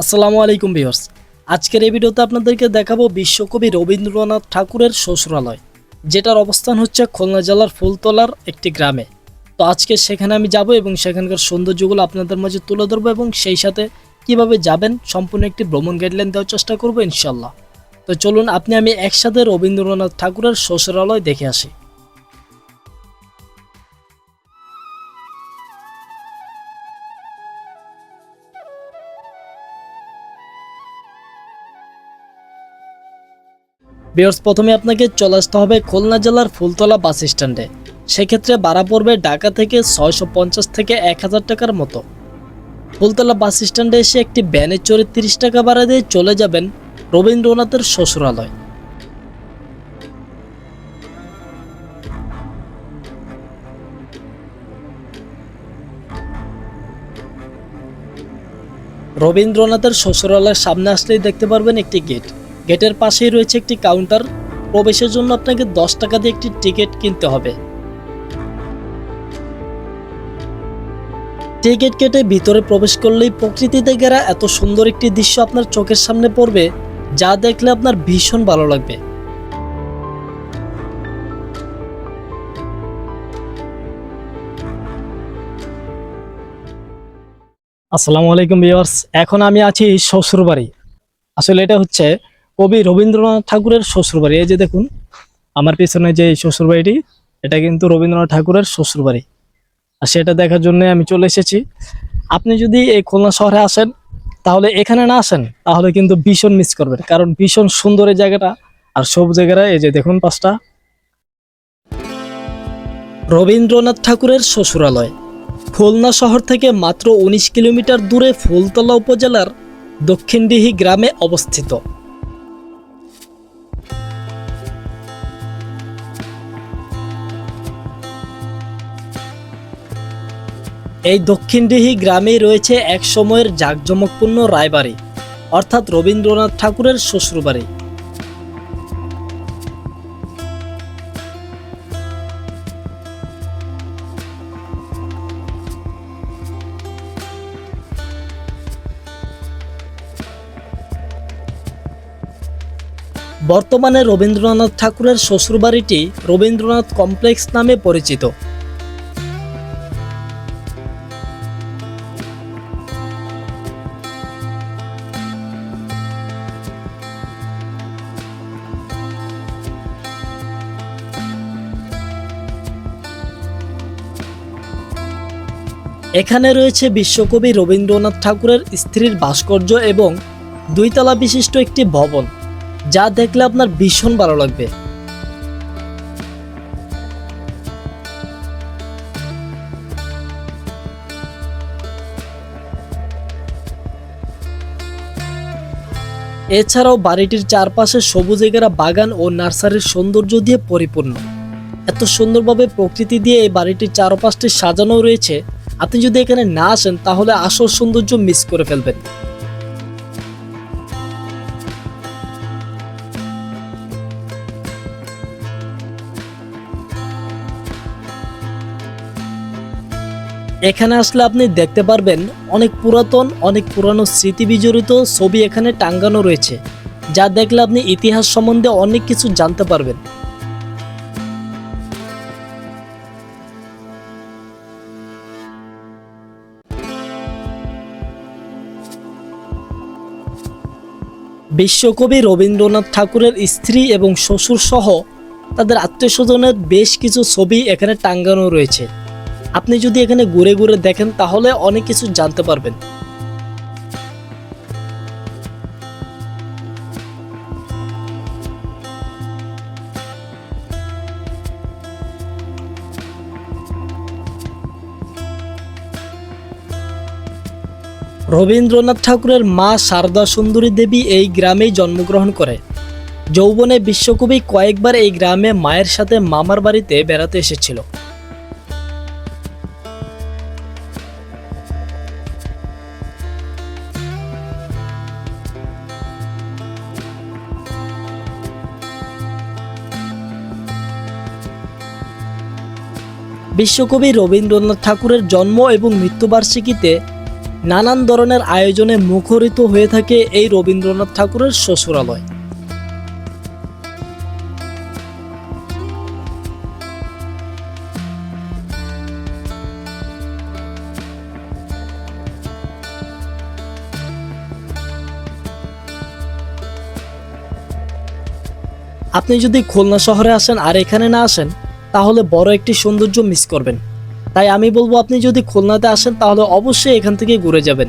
আসসালামু আলাইকুম ভিউয়ার্স। আজকের এই ভিডিওতে আপনাদেরকে দেখাবো বিশ্বকবি রবীন্দ্রনাথ ঠাকুরের শ্বশুরালয়, যেটার অবস্থান হচ্ছে খুলনা জেলার ফুলতলার একটি গ্রামে। তো আজকে সেখানে আমি যাব এবং সেখানকার সৌন্দর্যগুলো আপনাদের মাঝে তুলে ধরবো এবং সেই সাথে কীভাবে যাবেন সম্পূর্ণ একটি ভ্রমণ গাইডলাইন দেওয়ার চেষ্টা করব ইনশাল্লাহ তো চলুন, আপনি আমি একসাথে রবীন্দ্রনাথ ঠাকুরের শ্বশুরালয় দেখে আসি। বিয়ার্স, প্রথমে আপনাকে চলে আসতে হবে খুলনা জেলার ফুলতলা বাস স্ট্যান্ডে। সেক্ষেত্রে ভাড়া পড়বে ঢাকা থেকে ছয়শো পঞ্চাশ থেকে এক হাজার টাকার মতো। ফুলতলা বাস স্ট্যান্ডে এসে একটি ভ্যানে চড়ে তিরিশ টাকা ভাড়া দিয়ে চলে যাবেন রবীন্দ্রনাথের শ্বশুরালয়। রবীন্দ্রনাথের শ্বশুরালয়ের সামনে আসলেই দেখতে পারবেন একটি গেট। গেটের পাশেই রয়েছে একটি কাউন্টার। প্রবেশের জন্য আপনাকে দশ টাকা দিয়ে একটি টিকিট কিনতে হবে। টিকিট কেটে ভিতরে প্রবেশ করলেই প্রকৃতিতে ঘেরা এত সুন্দর একটি দৃশ্য আপনার চোখের সামনে পড়বে, যা দেখলে আপনার ভীষণ ভালো লাগবে। আসসালামু আলাইকুম ভিউয়ার্স, এখন আমি আছি শ্বশুরবাড়ি। আসলে এটা হচ্ছে কবি রবীন্দ্রনাথ ঠাকুরের শ্বশুরবাড়ি। এই যে দেখুন, আমার পিছনে যে শ্বশুরবাড়িটি, এটা কিন্তু রবীন্দ্রনাথ ঠাকুরের শ্বশুরবাড়ি। আর সেটা দেখার জন্য আমি চলে এসেছি। আপনি যদি এই খুলনা শহরে আসেন, তাহলে এখানে না আসেন, তাহলে কিন্তু ভীষণ মিস করবেন। কারণ ভীষণ সুন্দর এই জায়গাটা, আর সব জায়গাটা এই যে দেখুন পাঁচটা রবীন্দ্রনাথ ঠাকুরের শ্বশুরালয়। খুলনা শহর থেকে মাত্র উনিশ কিলোমিটার দূরে ফুলতলা উপজেলার দক্ষিণডিহি গ্রামে অবস্থিত। এই দক্ষিণডিহি গ্রামেই রয়েছে এক সময়ের জাঁকজমকপূর্ণ রায়বাড়ি, অর্থাৎ রবীন্দ্রনাথ ঠাকুরের শ্বশুরবাড়ি। বর্তমানে রবীন্দ্রনাথ ঠাকুরের শ্বশুরবাড়িটি রবীন্দ্রনাথ কমপ্লেক্স নামে পরিচিত। এখানে রয়েছে বিশ্বকবি রবীন্দ্রনাথ ঠাকুরের স্ত্রীর ভাস্কর্য এবং দুইতলা বিশিষ্ট একটি ভবন, যা দেখলে আপনার ভীষণ ভালো লাগবে। এছাড়াও বাড়িটির চারপাশে সবুজ এগেরা বাগান ও নার্সারির সৌন্দর্য দিয়ে পরিপূর্ণ। এত সুন্দরভাবে প্রকৃতি দিয়ে এই বাড়িটির চারপাশটি সাজানো রয়েছে আপনি যদি এখানে না আসেন, তাহলে আসল সৌন্দর্য মিস করে ফেলবেন। এখানে আসলে আপনি দেখতে পারবেন অনেক পুরাতন, অনেক পুরানো স্মৃতি বিজড়িত ছবি এখানে টাঙ্গানো রয়েছে, যা দেখলে আপনি ইতিহাস সম্বন্ধে অনেক কিছু জানতে পারবেন। বিশ্বকবি রবীন্দ্রনাথ ঠাকুরের স্ত্রী এবং শ্বশুর সহ তাদের আত্মীয়স্বজনের বেশ কিছু ছবি এখানে টাঙ্গানো রয়েছে। আপনি যদি এখানে ঘুরে ঘুরে দেখেন তাহলে অনেক কিছু জানতে পারবেন। রবীন্দ্রনাথ ঠাকুরের মা শারদা সুন্দরী দেবী এই গ্রামেই জন্মগ্রহণ করে। যৌবনে বিশ্বকবি কয়েকবার এই গ্রামে মায়ের সাথে মামার বাড়িতে বেড়াতে এসেছিল। বিশ্বকবি রবীন্দ্রনাথ ঠাকুরের জন্ম এবং মৃত্যুবার্ষিকীতে নানান ধরনের আয়োজনে মুখরিত হয়ে থাকে এই রবীন্দ্রনাথ ঠাকুরের শ্বশুরালয়। আপনি যদি খুলনা শহরে আসেন আর এখানে না আসেন, তাহলে বড় একটি সৌন্দর্য মিস করবেন। তাই আমি বলব আপনি যদি খুলনাতে আসেন, তাহলে অবশ্যই এখান থেকে ঘুরে যাবেন।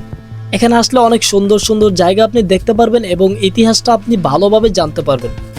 এখানে আসলে অনেক সুন্দর সুন্দর জায়গা আপনি দেখতে পারবেন এবং ইতিহাসটা আপনি ভালোভাবে জানতে পারবেন।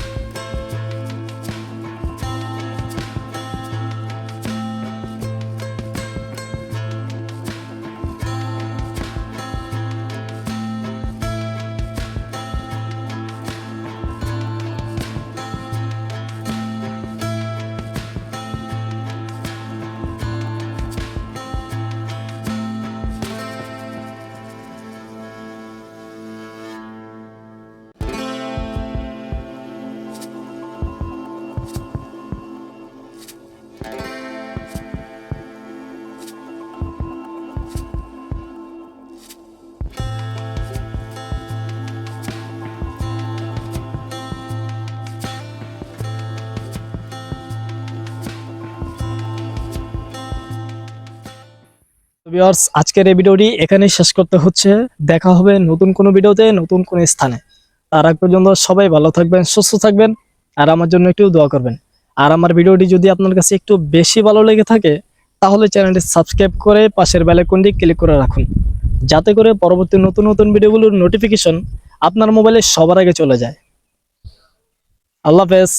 ভিউয়ার্স আজকের এই ভিডিওটি এখানেই শেষ করতে হচ্ছে। দেখা হবে নতুন কোনো ভিডিওতে, নতুন কোনো স্থানে। তার আগ পর্যন্ত সবাই ভালো থাকবেন, সুস্থ থাকবেন, আর আমার জন্য একটু দোয়া করবেন। আর আমার ভিডিওটি যদি আপনার কাছে একটু বেশি ভালো লেগে থাকে, তাহলে চ্যানেলটি সাবস্ক্রাইব করে পাশের বেলাইকনটি ক্লিক করে রাখুন। যাতে করে পরবর্তী নতুন নতুন ভিডিওগুলোর নোটিফিকেশন আপনার মোবাইলে সবার আগে চলে যায়। আল্লাহ হাফেজ।